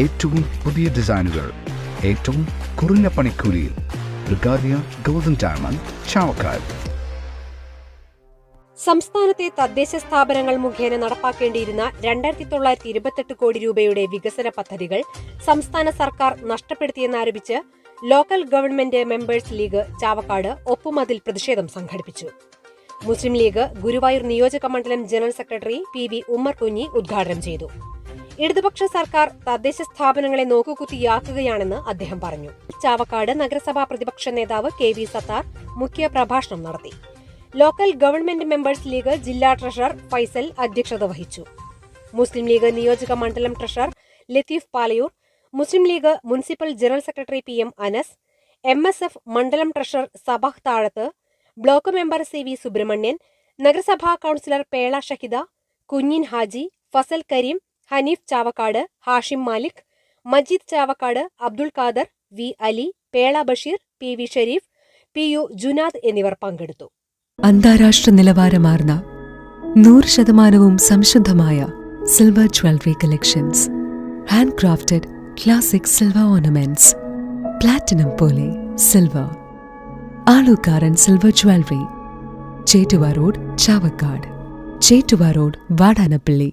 ഏറ്റവും പുതിയ ഡിസൈനുകൾ ഏറ്റവും കുറഞ്ഞ പണിക്കൂലിയിൽ ബ്രിഗാദിയ ഗോൾഡൻ ഡയമണ്ട് ചാവക്കാട്. സംസ്ഥാനത്തെ തദ്ദേശ സ്ഥാപനങ്ങൾ മുഖേന നടപ്പാക്കേണ്ടിയിരുന്ന രണ്ടായിരത്തി തൊള്ളായിരത്തി ഇരുപത്തെട്ട് കോടി രൂപയുടെ വികസന പദ്ധതികൾ സംസ്ഥാന സർക്കാർ നഷ്ടപ്പെടുത്തിയെന്നാരോപിച്ച് local government members league Chavakkad ഒപ്പുമതിൽ പ്രതിഷേധം സംഘടിപ്പിച്ചു. മുസ്ലിം ലീഗ് ഗുരുവായൂർ നിയോജക മണ്ഡലം general secretary P V Ummer Kunhi ഉദ്ഘാടനം ചെയ്തു. ഇടതുപക്ഷ സർക്കാർ തദ്ദേശ സ്ഥാപനങ്ങളെ നോക്കുകുത്തിയാക്കുകയാണെന്ന് അദ്ദേഹം പറഞ്ഞു. ചാവക്കാട് നഗരസഭാ പ്രതിപക്ഷ നേതാവ് കെ വി സത്താർ മുഖ്യ പ്രഭാഷണം നടത്തി. ലോക്കൽ ഗവൺമെന്റ് മെമ്പേഴ്സ് ലീഗ് ജില്ലാ ട്രഷറർ ഫൈസൽ അധ്യക്ഷത വഹിച്ചു. മുസ്ലിം ലീഗ് നിയോജക മണ്ഡലം treasurer Latheef Palayur Muslim league municipal general secretary P M Anas M S F മണ്ഡലം treasurer Sabah Thazhath block member C V Subramanian നഗരസഭാ councillor Pela Shahida Kunhin Haji Fazal Kareem Haneef Chavakkad Hashim Malik Majeed Chavakkad Abdul Khader V Ali Pela Basheer P V Sherif P U Junad എന്നിവർ പങ്കെടുത്തു. അന്താരാഷ്ട്ര നിലവാരമാർന്ന നൂറ് ശതമാനവും സംശുദ്ധമായ silver jewellery collections. Hand crafted classic silver ornaments. Platinum പോലെ silver. Alukkaran silver jewellery. Chettuva road Chavakkad. Chettuva road Vadanappally.